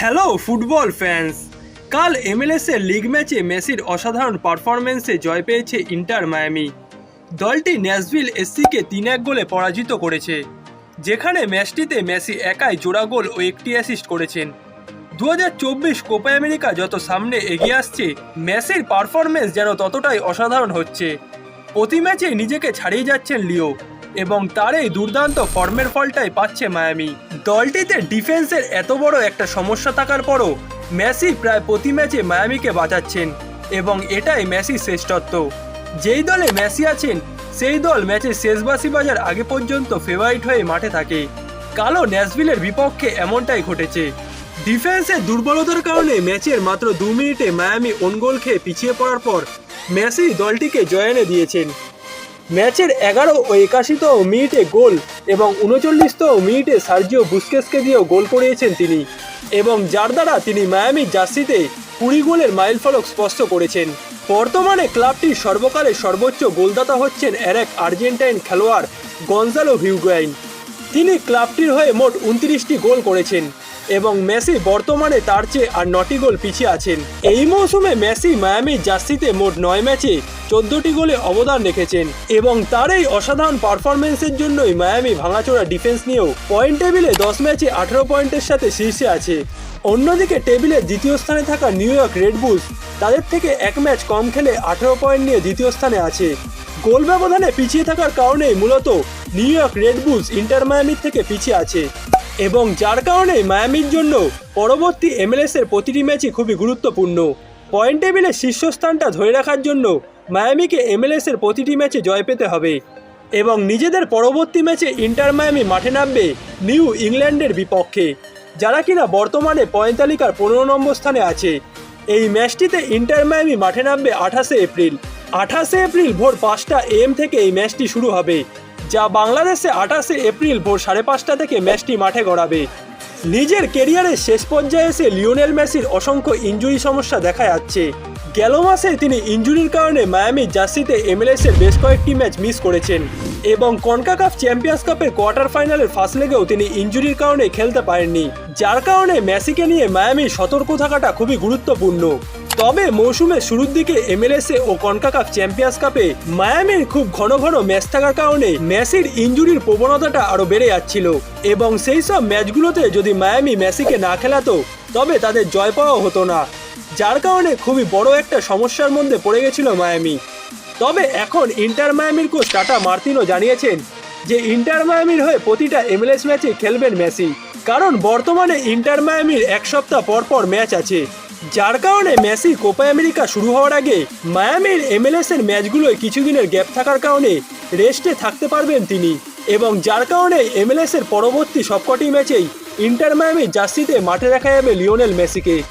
Hello football fans কাল MLS এর league ম্যাচে মেসির অসাধারণ পারফরমেন্সে জয় পেয়েছে ইন্টার মায়ামি দলটি ন্যাশভিল এসসিকে তিন এক গোলে পরাজিত করেছে। যেখানে ম্যাচটিতে মেসি একাই জোড়া গোল ও একটি অ্যাসিস্ট করেছেন। দু হাজার চব্বিশ কোপা আমেরিকা যত সামনে এগিয়ে আসছে, মেসির পারফরমেন্স যেন ততটাই অসাধারণ হচ্ছে। প্রতি ম্যাচে নিজেকে ছাড়িয়ে যাচ্ছেন লিও। এবং তার এই দুর্দান্ত ফর্মের ফলটাই পাচ্ছে মায়ামি। দলটিতে ডিফেন্সের এত বড় একটা সমস্যা থাকার পরও মেসি প্রায় প্রতি ম্যাচে মায়ামিকে বাঁচাচ্ছেন এবং এটাই মেসির শ্রেষ্ঠত্ব। যেই দলে মেসি আছেন, সেই দল ম্যাচের শেষ বাসি বাজার আগে পর্যন্ত ফেভারিট হয়ে মাঠে থাকে। কালো ন্যাসভিলের বিপক্ষে এমনটাই ঘটেছে। ডিফেন্সের দুর্বলতার কারণে ম্যাচের মাত্র দু মিনিটে মায়ামি ওন গোল খেয়ে পিছিয়ে পড়ার পর মেসি দলটিকে জয় এনে দিয়েছেন। ম্যাচের এগারো ও একাশিতম মিনিটে গোল এবং উনচল্লিশতম মিনিটে সার্জিও বুস্কেসকে দিয়েও গোল করিয়েছেন তিনি এবং যার দ্বারা তিনি মায়ামি জার্সিতে কুড়ি গোলের মাইল ফলক স্পষ্ট করেছেন। বর্তমানে ক্লাবটির সর্বকালের সর্বোচ্চ গোলদাতা হচ্ছেন এক আর্জেন্টাইন খেলোয়াড় গঞ্জালো হিউগাইন তিনি ক্লাবটির হয়ে মোট উনত্রিশটি গোল করেছেন। এবং মেসি বর্তমানে তার চেয়ে আর নটি গোল পিছিয়ে আছেন। এই মৌসুমে মেসি মায়ামি জার্সিতে মোট নয় ম্যাচে চোদ্দটি গোলে অবদান রেখেছেন এবং তার এই অসাধারণ পারফরমেন্সের জন্যই মায়ামি ভাঙাচোরা ডিফেন্স নিয়েও পয়েন্ট টেবিলে দশ ম্যাচে আঠারো পয়েন্টের সাথে শীর্ষে আছে। অন্যদিকে টেবিলে দ্বিতীয় স্থানে থাকা নিউ ইয়র্ক রেড বুলস তাদের থেকে এক ম্যাচ কম খেলে আঠেরো পয়েন্ট নিয়ে দ্বিতীয় স্থানে আছে। গোল ব্যবধানে পিছিয়ে থাকার কারণেই মূলত New York Red Bulls Inter মায়ামির থেকে পিছিয়ে আছে। এবং যার কারণে মায়ামির জন্য পরবর্তী এমএলএস এর প্রতিটি ম্যাচই খুবই গুরুত্বপূর্ণ। পয়েন্ট টেবিলে শীর্ষস্থানটা ধরে রাখার জন্য মায়ামিকে এমএলএস এর প্রতিটি ম্যাচে জয় পেতে হবে এবং নিজেদের পরবর্তী ম্যাচে ইন্টার মায়ামি মাঠে নামবে নিউ ইংল্যান্ডের বিপক্ষে, যারা কিনা বর্তমানে পয়েন্ট তালিকার পনেরো নম্বর স্থানে আছে। এই ম্যাচটিতে ইন্টার মায়ামি মাঠে নামবে আঠাশে এপ্রিল। আঠাশে এপ্রিল ভোর পাঁচটা এম থেকে এই ম্যাচটি শুরু হবে। যা বাংলাদেশে আঠাশে এপ্রিল ভোর সাড়ে পাঁচটা থেকে ম্যাচটি মাঠে গড়াবে। নিজের কেরিয়ারের শেষ পর্যায়ে এসে লিওনেল মেসির অসংখ্য ইনজুরি সমস্যা দেখা যাচ্ছে। গেল মাসে তিনি ইনজুরির কারণে মায়ামি জার্সিতে এমএলএস এর বেশ কয়েকটি ম্যাচ মিস করেছেন এবং কনকাকাফ চ্যাম্পিয়ন্স কাপের কোয়ার্টার ফাইনালের ফার্স্ট লেগেও তিনি ইনজুরির কারণে খেলতে পারেননি, যার কারণে মেসিকে নিয়ে মায়ামি সতর্ক থাকাটা খুবই গুরুত্বপূর্ণ। তবে মৌসুমের শুরুর দিকে এমএলএসএ ও কনকাকাফ চ্যাম্পিয়ন্স কাপে মায়ামির খুব ঘন ঘন ম্যাচ থাকার কারণে মেসির ইনজুরির প্রবণতাটা আরও বেড়ে যাচ্ছিল। এবং সেই সব ম্যাচগুলোতে যদি মায়ামি মেসিকে না খেলাতো, তবে তাদের জয় পাওয়া হতো না। যার কারণে খুবই বড় একটা সমস্যার মধ্যে পড়ে গেছিল মায়ামি। তবে এখন ইন্টার মায়ামির কোচ টাটা মার্তিনো জানিয়েছেন যে ইন্টার মায়ামির হয়ে প্রতিটা এমএলএস ম্যাচে খেলবেন মেসি। কারণ বর্তমানে ইন্টার মায়ামির এক সপ্তাহ পর পর ম্যাচ আছে। যার কারণে মেসি কোপা আমেরিকা শুরু হওয়ার আগে মায়ামির এমএলএস এর ম্যাচগুলোয় কিছুদিনের গ্যাপ থাকার কারণে রেস্টে থাকতে পারবেন তিনি এবং যার কারণে এমএলএস এর পরবর্তী সবকটি ম্যাচেই ইন্টার মায়ামি জার্সিতে মাঠে রাখা যাবে লিওনেল মেসিকে।